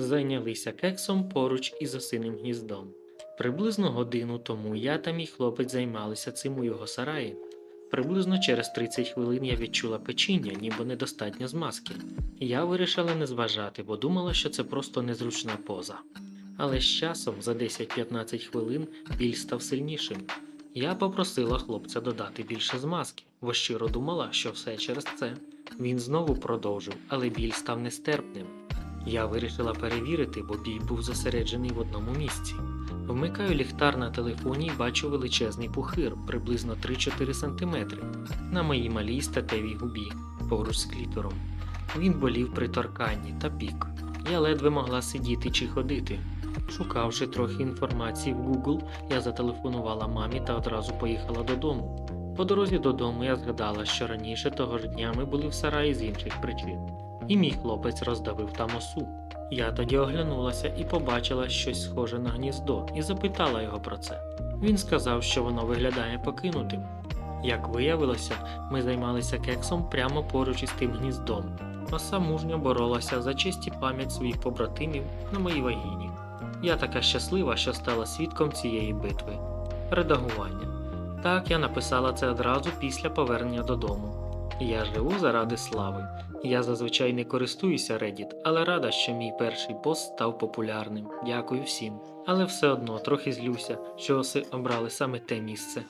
зайнялися кексом поруч із осиним гніздом. Приблизно годину тому я та мій хлопець займалися цим у його сараї. Приблизно через 30 хвилин я відчула печіння, ніби недостатньо змазки. Я вирішила не зважати, бо думала, що це просто незручна поза. Але з часом, за 10-15 хвилин, біль став сильнішим. Я попросила хлопця додати більше змазки, бо щиро думала, що все через це. Він знову продовжив, але біль став нестерпним. Я вирішила перевірити, бо біль був зосереджений в одному місці. Вмикаю ліхтар на телефоні і бачу величезний пухир, приблизно 3-4 см, на моїй малій статевій губі, поруч з клітором. Він болів при торканні та пік. Я ледве могла сидіти чи ходити. Шукавши трохи інформації в Google, я зателефонувала мамі та одразу поїхала додому. По дорозі додому я згадала, що раніше того ж дня ми були в сараї з інших причин, і мій хлопець роздавив там осу. Я тоді оглянулася і побачила щось схоже на гніздо і запитала його про це. Він сказав, що воно виглядає покинутим. Як виявилося, ми займалися кексом прямо поруч із тим гніздом. Оса мужньо боролася за честь і пам'ять своїх побратимів на моїй вагіні. Я така щаслива, що стала свідком цієї битви. Редагування. Так, я написала це одразу після повернення додому. Я живу заради слави. Я зазвичай не користуюся Reddit, але рада, що мій перший пост став популярним. Дякую всім. Але все одно трохи злюся, що оси обрали саме те місце.